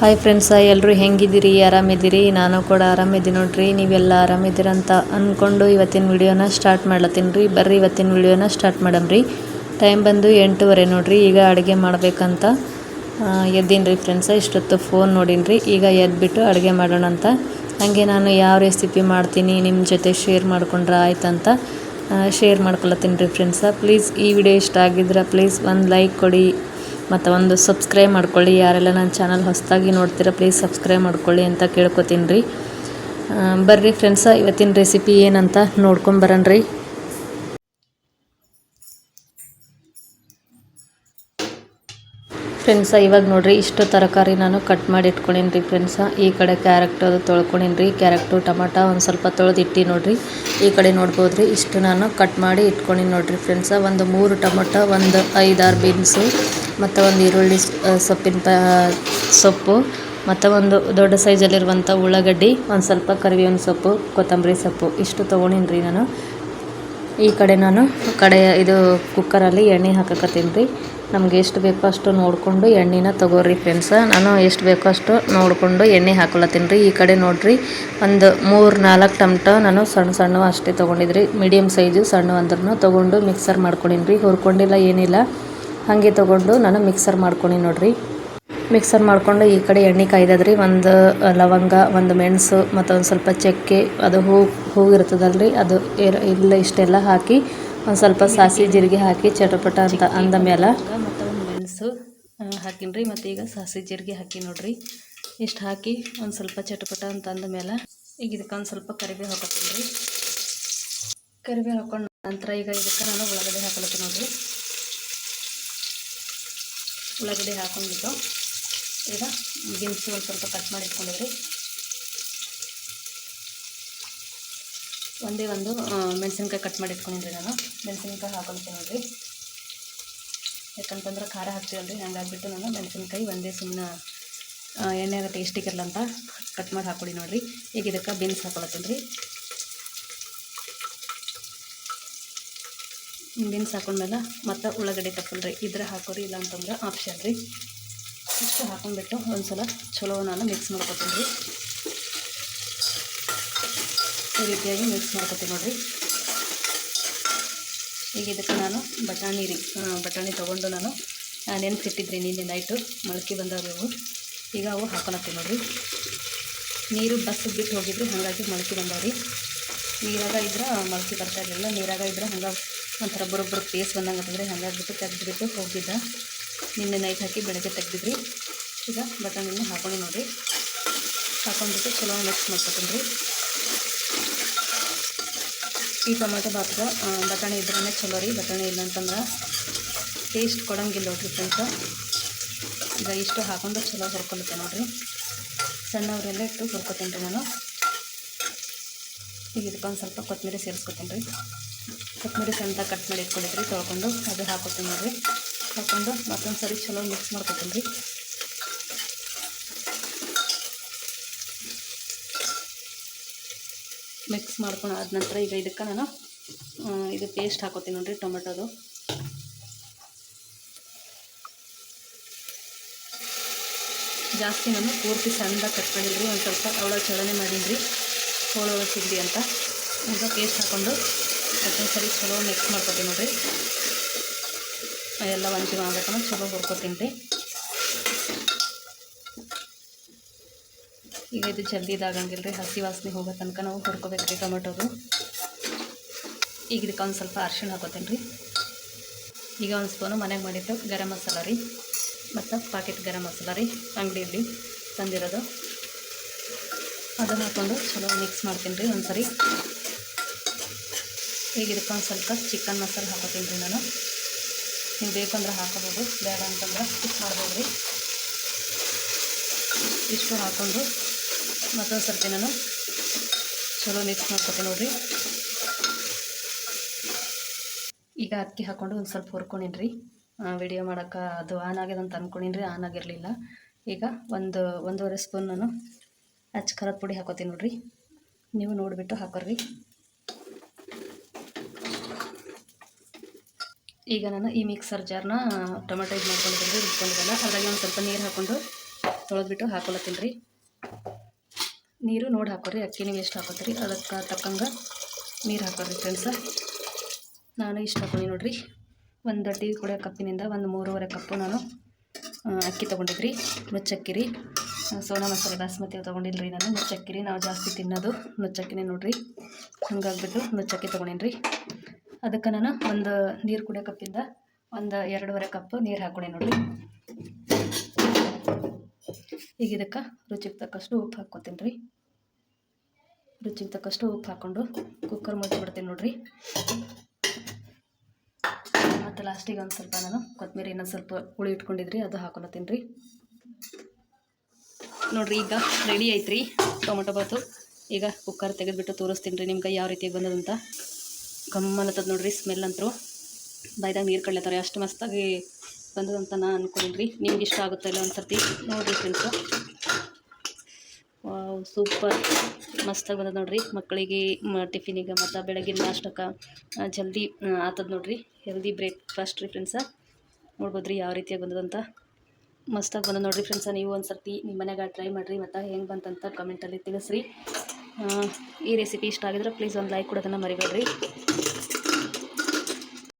Hi friends ಎಲ್ಲರೂ ಹೆಂಗಿದ್ದೀರಿ? ಆರಾಮಿದ್ದೀರಿ? ನಾನು ಕೂಡ ಆರಾಮಿದ್ದೀನಿ ನೋಡ್ರಿ. ನೀವೆಲ್ಲ ಆರಾಮಿದ್ದೀರ ಅಂತ ಅಂದ್ಕೊಂಡು ಇವತ್ತಿನ ವಿಡಿಯೋನ ಸ್ಟಾರ್ಟ್ ಮಾಡ್ಲತ್ತೀನಿ ರೀ. ಬರ್ರಿ ಇವತ್ತಿನ ವಿಡಿಯೋನ ಸ್ಟಾರ್ಟ್ ಮಾಡಮ್ರಿ ಟೈಮ್ ಬಂದು ಎಂಟೂವರೆ ನೋಡ್ರಿ. ಈಗ ಅಡುಗೆ ಮಾಡಬೇಕಂತ ಎದ್ದೀನಿ ರೀ ಫ್ರೆಂಡ್ಸ ಇಷ್ಟೊತ್ತು ಫೋನ್ ನೋಡೀನಿ ರೀ. ಈಗ ಎದ್ಬಿಟ್ಟು ಅಡುಗೆ ಮಾಡೋಣ ಅಂತ. ಹಾಗೆ ನಾನು ಯಾವ ರೆಸಿಪಿ ಮಾಡ್ತೀನಿ ನಿಮ್ಮ ಜೊತೆ ಶೇರ್ ಮಾಡ್ಕೊಂಡ್ರೆ ಆಯ್ತಂತ ಶೇರ್ ಮಾಡ್ಕೊಳತ್ತೀನಿ ರೀ ಫ್ರೆಂಡ್ಸ ಪ್ಲೀಸ್ ಈ ವಿಡಿಯೋ ಇಷ್ಟ ಆಗಿದ್ರೆ ಪ್ಲೀಸ್ ಒಂದು ಲೈಕ್ ಕೊಡಿ. ಮತ್ತು ಒಂದು ಸಬ್ಸ್ಕ್ರೈಬ್ ಮಾಡ್ಕೊಳ್ಳಿ. ಯಾರೆಲ್ಲ ನನ್ನ ಚಾನಲ್ ಹೊಸದಾಗಿ ನೋಡ್ತೀರಾ ಪ್ಲೀಸ್ ಸಬ್ಸ್ಕ್ರೈಬ್ ಮಾಡ್ಕೊಳ್ಳಿ ಅಂತ ಕೇಳ್ಕೊತೀನಿ ರೀ. ಬರ್ರಿ ಫ್ರೆಂಡ್ಸ ಇವತ್ತಿನ ರೆಸಿಪಿ ಏನಂತ ನೋಡ್ಕೊಂಬರೋಣ ರೀ. ಫ್ರೆಂಡ್ಸ ಇವಾಗ ನೋಡಿರಿ, ಇಷ್ಟು ತರಕಾರಿ ನಾನು ಕಟ್ ಮಾಡಿ ಇಟ್ಕೊಂಡೀನಿ ರೀ ಫ್ರೆಂಡ್ಸ ಈ ಕಡೆ ಕ್ಯಾರೆಟ್ ಅದು ತೊಳ್ಕೊಂಡೀನಿ ರೀ. ಕ್ಯಾರೆಕ್ಟು ಟಮಾಟ ಒಂದು ಸ್ವಲ್ಪ ತೊಳೆದು ಇಟ್ಟು ನೋಡ್ರಿ. ಈ ಕಡೆ ನೋಡ್ಬೋದು ರೀ, ಇಷ್ಟು ನಾನು ಕಟ್ ಮಾಡಿ ಇಟ್ಕೊಂಡೀನಿ ನೋಡಿರಿ ಫ್ರೆಂಡ್ಸ ಒಂದು ಮೂರು ಟೊಮೊಟೊ, ಒಂದು ಐದಾರು ಬೀನ್ಸು ಮತ್ತು ಒಂದು ಈರುಳ್ಳಿ ಸೊಪ್ಪಿನ ಪ, ಸೊಪ್ಪು, ಮತ್ತು ಒಂದು ದೊಡ್ಡ ಸೈಜಲ್ಲಿರುವಂಥ ಉಳ್ಳಾಗಡ್ಡಿ, ಒಂದು ಸ್ವಲ್ಪ ಕರಿಬೇವಿನ ಸೊಪ್ಪು, ಕೊತ್ತಂಬರಿ ಸೊಪ್ಪು, ಇಷ್ಟು ತೊಗೊಂಡಿನಿ ನಾನು. ಈ ಕಡೆ ನಾನು ಕಡೆ ಇದು ಕುಕ್ಕರಲ್ಲಿ ಎಣ್ಣೆ ಹಾಕಕತ್ತೀನಿ ರೀ. ನಮ್ಗೆ ಎಷ್ಟು ಬೇಕೋ ಅಷ್ಟು ನೋಡಿಕೊಂಡು ಎಣ್ಣೆನ ತಗೋರಿ ಫ್ರೆಂಡ್ಸ ನಾನು ಎಷ್ಟು ಬೇಕೋ ಅಷ್ಟು ನೋಡಿಕೊಂಡು ಎಣ್ಣೆ ಹಾಕೊಳತ್ತೀನಿ ರೀ. ಈ ಕಡೆ ನೋಡಿರಿ, ಒಂದು ಮೂರು ನಾಲ್ಕು ಟಮಟೊ ನಾನು ಸಣ್ಣ ಸಣ್ಣ ಅಷ್ಟೇ ತೊಗೊಂಡಿದ್ರಿ ಮೀಡಿಯಮ್ ಸೈಜು ಸಣ್ಣ ಅಂದ್ರೂ ತೊಗೊಂಡು ಮಿಕ್ಸರ್ ಮಾಡ್ಕೊಂಡಿನಿ ರೀ. ಹುರ್ಕೊಂಡಿಲ್ಲ, ಏನಿಲ್ಲ. ಹಾಗೆ ತೊಗೊಂಡು ನಾನು ಮಿಕ್ಸರ್ ಮಾಡ್ಕೊಂಡು ನೋಡಿರಿ. ಮಿಕ್ಸರ್ ಮಾಡಿಕೊಂಡು ಈ ಕಡೆ ಎಣ್ಣೆ ಕಾಯ್ದದ್ರಿ, ಒಂದು ಲವಂಗ, ಒಂದು ಮೆಣಸು ಮತ್ತು ಒಂದು ಸ್ವಲ್ಪ ಚಕ್ಕೆ, ಅದು ಹೂ ಹೂವು ಇರ್ತದಲ್ರಿ, ಅದು ಇಲ್ಲ ಇಷ್ಟೆಲ್ಲ ಹಾಕಿ, ಒಂದು ಸ್ವಲ್ಪ ಸಾಸಿ ಜೀರಿಗೆ ಹಾಕಿ, ಚಟಪಟ ಅಂತ ಅಂದ ಮೇಲೆ ಮತ್ತು ಒಂದು ಮೆಣಸು ಹಾಕಿನಿ ರೀ ಮತ್ತು ಈಗ ಸಾಸಿ ಜೀರಿಗೆ ಹಾಕಿ ನೋಡ್ರಿ. ಇಷ್ಟು ಹಾಕಿ ಒಂದು ಸ್ವಲ್ಪ ಚಟಪಟ ಅಂತ ಅಂದ ಮೇಲೆ ಈಗ ಇದಕ್ಕೆ ಒಂದು ಸ್ವಲ್ಪ ಕರಿಬೇವು ಹಾಕೋತೀನಿ ರೀ ಕರಿಬೇವು ಹಾಕೊಂಡು ನಂತರ ಈಗ ಇದಕ್ಕೆ ನಾನು ಉಳ್ಳಾಗಡ್ಡೆ ಹಾಕೊಳತ್ತೀನಿ ನೋಡ್ರಿ. ಉಳ್ಳಾಗಡ್ಡೆ ಹಾಕೊಂಡ್ಬಿಟ್ಟು ಈಗ ಗೆಣಸು ಒಂದು ಸ್ವಲ್ಪ ಕಟ್ ಮಾಡಿ ಇಟ್ಕೊಂಡಿದ್ರಿ. ಒಂದೇ ಒಂದು ಮೆಣಸಿನ್ಕಾಯಿ ಕಟ್ ಮಾಡಿ ಇಟ್ಕೊಂಡಿದ್ರಿ ನಾನು. ಮೆಣಸಿನ್ಕಾಯಿ ಹಾಕೊಳ್ತೀನಿ ನೋಡಿರಿ. ಯಾಕಂತಂದ್ರೆ ಖಾರ ಹಾಕ್ತೀವಲ್ರಿ ಹಂಗಾಗ್ಬಿಟ್ಟು ನಾನು ಮೆಣಸಿನ್ಕಾಯಿ ಒಂದೇ ಸುಮ್ಮನೆ ಎಣ್ಣೆಗೆ ಟೇಸ್ಟಿಗೆ ಇರಲ್ಲ ಅಂತ ಕಟ್ ಮಾಡಿ ಹಾಕ್ಕೊಡಿ ನೋಡಿರಿ. ಈಗ ಇದಕ್ಕೆ ಬೀನ್ಸ್ ಹಾಕೊಳತ್ತೀನಿ ರೀ. ಬೀನ್ಸ್ ಹಾಕೊಂಡ್ಮೇಲೆ ಮತ್ತು ಉಳ್ಳಾಗಡ್ಡೆ ತಪ್ಪಲ್ರಿ ಇದ್ರೆ ಹಾಕೋರಿ, ಇಲ್ಲ ಅಂತಂದ್ರೆ ಆಪ್ಷನ್ ರೀ. ಇಷ್ಟು ಹಾಕೊಂಡ್ಬಿಟ್ಟು ಒಂದು ಸಲ ಚಲೋ ನಾನು ಮಿಕ್ಸ್ ಮಾಡ್ಕೊತೀನಿ ರೀ. ಈ ರೀತಿಯಾಗಿ ಮಿಕ್ಸ್ ಮಾಡ್ಕೊತೀನಿ ನೋಡಿರಿ. ಈಗ ಇದಕ್ಕೆ ನಾನು ಬಟಾಣಿ ರೀ ಬಟಾಣಿ ತೊಗೊಂಡು ನಾನು ನೆನೆಸಿಟ್ಟಿದ್ರಿ ನಿನ್ನೆ ನೈಟು ಮೊಳಕೆ ಬಂದವು ಈಗ ಅವು ಹಾಕೊಳತ್ತೀವಿ ನೋಡಿರಿ. ನೀರು ಬಸ್ ಬಿಟ್ಟು ಹೋಗಿದ್ರಿ ಹಾಗಾಗಿ ಮೊಳಕೆ ಬಂದವ್ರಿ ನೀರಾಗ ಇದ್ರೆ ಮೊಳಕೆ ಬರ್ತಾ ಇರಲಿಲ್ಲ, ನೀರಾಗ ಇದ್ರೆ ಹಂಗೆ ಒಂಥರ ಬರೋಬ್ಬರ ಪೇಸ್ ಬಂದಂಗೆ ಅಂತಂದರೆ ಹಂಗಾಗ್ಬಿಟ್ಟು ತೆಗೆದ್ಬಿಟ್ಟು ಹೋಗಿದ್ದ. ನಿನ್ನೆ ನೈಟ್ ಹಾಕಿ ಬೆಳಗ್ಗೆ ತೆಗೆದಿದ್ರಿ. ಈಗ ಬಟಾಣಿನ ಹಾಕೊಂಡು ನೋಡಿ ಹಾಕೊಂಡ್ಬಿಟ್ಟು ಚಲೋ ಮಿಕ್ಸ್ ಮಾಡ್ಕೊತೀನಿ ಈ ಟೊಮೆಟೊ ಬಾತ್ಗೆ ಬಟಾಣಿ ಇದ್ರೇ ಚಲೋ ರೀ. ಬಟಾಣಿ ಇಲ್ಲ ಅಂತಂದ್ರೆ ಟೇಸ್ಟ್ ಕೊಡಂಗಿಲ್ಲ ನೋಡ್ರಿ ಫ್ರೆಂಡ್ಸ ಈಗ ಇಷ್ಟು ಹಾಕೊಂಡು ಚಲೋ ಹುರ್ಕೊಳುತ್ತೆ ನೋಡ್ರಿ. ಸಣ್ಣವರೆಲ್ಲ ಇಟ್ಟು ಹುರ್ಕೊತೀನಿ ರೀ ನಾನು. ಈಗ ಇದಕ್ಕೊಂದು ಸ್ವಲ್ಪ ಕೊತ್ತಂಬರಿ ಸೇರಿಸ್ಕೊತೀನಿ ರೀ. ಕೊತ್ತಂಬರಿ ಸಣ್ಣ ಕಟ್ ಮಾಡಿ ಇಟ್ಕೊಂಡಿದ್ರಿ, ತೊಳ್ಕೊಂಡು ಅದು ಹಾಕೋತೀನಿ ನೋಡಿರಿ. ಹಾಕೊಂಡು ಮತ್ತೊಂದು ಸರಿ ಚಲೋ ಮಿಕ್ಸ್ ಮಾಡ್ಕೊತೀನಿ. ಮಿಕ್ಸ್ ಮಾಡ್ಕೊಂಡು ಆದ ನಂತರ ಈಗ ಇದಕ್ಕೆ ನಾನು ಇದು ಪೇಸ್ಟ್ ಹಾಕೋತೀನಿ ನೋಡಿರಿ ಟೊಮೆಟೊದು. ಜಾಸ್ತಿ ನಾನು ಪೂರ್ತಿ ಸಣ್ಣದಾಗಿ ಕಟ್ ಮಾಡಿದ್ರಿ ಒಂದು ಸ್ವಲ್ಪ ಅವಳ ಚಲನೆ ಮಾಡಿದ್ರಿ ಹೋಳು ಸಿಗಲಿ ಅಂತ. ಈಗ ಪೇಸ್ಟ್ ಹಾಕ್ಕೊಂಡು ಸರಿ ಚಲೋ ಮಿಕ್ಸ್ ಮಾಡ್ಕೊತೀನಿ ನೋಡಿರಿ. ಎಲ್ಲ ಒಂಚೂರು ಆಗ್ಬೇಕಂದ್ರೆ ಚಲೋ ಹುರ್ಕೊತೀನಿ ರೀ. ಈಗ ಇದು ಜಲ್ದಿ ಇದಾಗಂಗಿಲ್ಲ ರೀ, ಹಸಿ ವಾಸನೆ ಹೋಗೋ ತನಕ ನಾವು ಹುರ್ಕೋಬೇಕು ರೀ ಟೊಮೆಟೊದು. ಈಗ ಇದಕ್ಕೆ ಒಂದು ಸ್ವಲ್ಪ ಅರ್ಶಿಣ ಹಾಕೋತೀನಿ ರೀ. ಈಗ ಒಂದು ಸ್ಪೂನು ಮನೆಗೆ ಮಾಡಿದ್ದು ಗರಂ ಮಸಾಲ ರೀ. ಮತ್ತು ಪಾಕೆಟ್ ಗರಂ ಮಸಾಲ ರೀ, ಅಂಗಡಿಯಲ್ಲಿ ತಂದಿರೋದು. ಅದನ್ನು ಹಾಕ್ಕೊಂಡು ಚಲೋ ಮಿಕ್ಸ್ ಮಾಡ್ತೀನಿ ರೀ ಒಂದು ಸರಿ ಈಗ ಇದಕ್ಕೆ ಒಂದು ಸ್ವಲ್ಪ ಚಿಕನ್ ಮಸಾಲ ಹಾಕೋತೀನಿ ರೀ ನಾನು. ನೀವು ಬೇಕಂದ್ರೆ ಹಾಕೋಬೋದು, ಬೇಡ ಅಂತಂದ್ರೆ ಸ್ಕಿಪ್ ಮಾಡ್ಬೋದು ರೀ. ಇಷ್ಟು ಹಾಕ್ಕೊಂಡು ಮತ್ತೊಂದು ಸರ್ತಿ ನಾನು ಚಲೋ ಮಿಕ್ಸ್ ಮಾಡ್ಕೊತೀನಿ ನೋಡಿರಿ. ಈಗ ಅಕ್ಕಿ ಹಾಕ್ಕೊಂಡು ಒಂದು ಸ್ವಲ್ಪ ಹುರ್ಕೊಂಡಿನಿ ರೀ. ವಿಡಿಯೋ ಮಾಡೋಕೆ ಅದು ಆನ್ ಆಗ್ಯದ ಅಂತ ಅಂದ್ಕೊಂಡಿನಿ ರೀ ಆನ್ ಆಗಿರಲಿಲ್ಲ. ಈಗ ಒಂದು, ಒಂದೂವರೆ ಸ್ಪೂನ್ ನಾನು ಅಚ್ಚ ಖಾರದ ಪುಡಿ ಹಾಕೋತೀನಿ ನೋಡಿರಿ. ನೀವು ನೋಡಿಬಿಟ್ಟು ಹಾಕೋರಿ. ಈಗ ನಾನು ಈ ಮಿಕ್ಸರ್ ಜಾರ್ನ ಟೊಮೆಟೊ ಇದು ಮಾಡ್ಕೊಂಡಿದ್ದೀನಿ ರುಬ್ಕೊಂಡಿದ್ದಲ್ಲ ಅದ್ರಾಗ ಒಂದು ಸ್ವಲ್ಪ ನೀರು ಹಾಕ್ಕೊಂಡು ತೊಳೆದ್ಬಿಟ್ಟು ಹಾಕೊಳತ್ತೀನಿ ರೀ. ನೀರು ನೋಡಿ ಹಾಕೋರಿ, ಅಕ್ಕಿ ನೀವು ಎಷ್ಟು ಹಾಕೋತೀರಿ, ಅದಕ್ಕೆ ತಕ್ಕಂಗೆ ನೀರು ಹಾಕೋರಿ ಫ್ರೆಂಡ್ಸ ನಾನು ಇಷ್ಟು ಹಾಕೊಂಡಿ ನೋಡಿರಿ. ಒಂದು ಟೀ ಕೂಡ ಕಪ್ಪಿನಿಂದ ಒಂದು ಮೂರುವರೆ ಕಪ್ಪು ನಾನು ಅಕ್ಕಿ ತೊಗೊಂಡಿದ್ರಿ, ನುಚ್ಚಕ್ಕಿ ರೀ. ಸೋನಾ ಮಸಾಲೆ, ಬಾಸ್ಮತಿ ತೊಗೊಂಡಿಲ್ಲ ರೀ ನಾನು, ನುಚ್ಚಕ್ಕಿ ರೀ. ನಾವು ಜಾಸ್ತಿ ತಿನ್ನೋದು ನುಚ್ಚಕ್ಕಿನೇ ನೋಡಿರಿ. ಹಂಗಾಗ್ಬಿಟ್ಟು ನುಚ್ಚಕ್ಕಿ ತೊಗೊಂಡೇನಿ ಅದಕ್ಕೆ ನಾನು ಒಂದು ನೀರು ಕುಡಿಯೋ ಕಪ್ಪಿಂದ ಒಂದು ಎರಡೂವರೆ ಕಪ್ ನೀರು ಹಾಕ್ಕೊಂಡೆ ನೋಡಿ ಈಗ ಇದಕ್ಕೆ ರುಚಿಗೆ ತಕ್ಕಷ್ಟು ಉಪ್ಪು ಹಾಕ್ಕೋತೀನಿ ರೀ. ರುಚಿಗೆ ತಕ್ಕಷ್ಟು ಉಪ್ಪು ಹಾಕ್ಕೊಂಡು ಕುಕ್ಕರ್ ಮುಚ್ಚಿಬಿಡ್ತೀನಿ ನೋಡ್ರಿ. ಮತ್ತು ಲಾಸ್ಟಿಗೆ ಒಂದು ಸ್ವಲ್ಪ ನಾನು ಕೊತ್ತಂಬರಿ ಇನ್ನೊಂದು ಸ್ವಲ್ಪ ಹುಳಿ ಇಟ್ಕೊಂಡಿದ್ರಿ, ಅದು ಹಾಕೊಳತ್ತೀನಿ ರೀ. ನೋಡ್ರಿ, ಈಗ ರೆಡಿ ಐತ್ರಿ ಟೊಮೊಟೊ ಬಾತು. ಈಗ ಕುಕ್ಕರ್ ತೆಗೆದುಬಿಟ್ಟು ತೋರಿಸ್ತೀನಿ ರೀ, ನಿಮ್ಗೆ ಯಾವ ರೀತಿ ಬಂದದಂತ. ಗಮ್ಮನತ್ತದ ನೋಡ್ರಿ ಸ್ಮೆಲ್ ಅಂತರೂ ಬಾಯ್ದಾಗ ನೀರು ಕಡ್ಲತ್ತಾರೆ ಅಷ್ಟು ಮಸ್ತಾಗಿ ಬಂದದಂತ ನಾ ರೀ ನಿಮ್ಗೆ ಇಷ್ಟ ಆಗುತ್ತೆ ಇಲ್ಲ ಒಂದ್ಸರ್ತಿ? ನೋಡಿರಿ ಫ್ರೆಂಡ್ಸು ಸೂಪರ್ ಮಸ್ತಾಗಿ ಬಂದದ ನೋಡ್ರಿ. ಮಕ್ಕಳಿಗೆ ಟಿಫಿನಿಗೆ ಮತ್ತು ಬೆಳಗ್ಗೆ ನಾಷ್ಟಕ್ಕೆ ಜಲ್ದಿ ಆತದ ನೋಡ್ರಿ. ಹೆಲ್ದಿ ಬ್ರೇಕ್ಫಾಸ್ಟ್ ರೀ ಫ್ರೆಂಡ್ಸ ನೋಡ್ಬೋದು ರೀ ಯಾವ ರೀತಿಯಾಗಿ ಬಂದದಂತ. ಮಸ್ತಾಗಿ ಬಂದ ನೋಡ್ರಿ ಫ್ರೆಂಡ್ಸ ನೀವು ಒಂದು ಸರ್ತಿ ನಿಮ್ಮ ಮನೆಗೆ ಟ್ರೈ ಮಾಡಿರಿ, ಮತ್ತು ಹೆಂಗೆ ಬಂತಂತ ಕಮೆಂಟಲ್ಲಿ ತಿಳಿಸ್ರಿ. ಈ ರೆಸಿಪಿ ಇಷ್ಟ ಆಗಿದ್ರೆ ಪ್ಲೀಸ್ ಒಂದು ಲೈಕ್ ಕೊಡೋದನ್ನು ಮರಿಬೇಡ್ರಿ.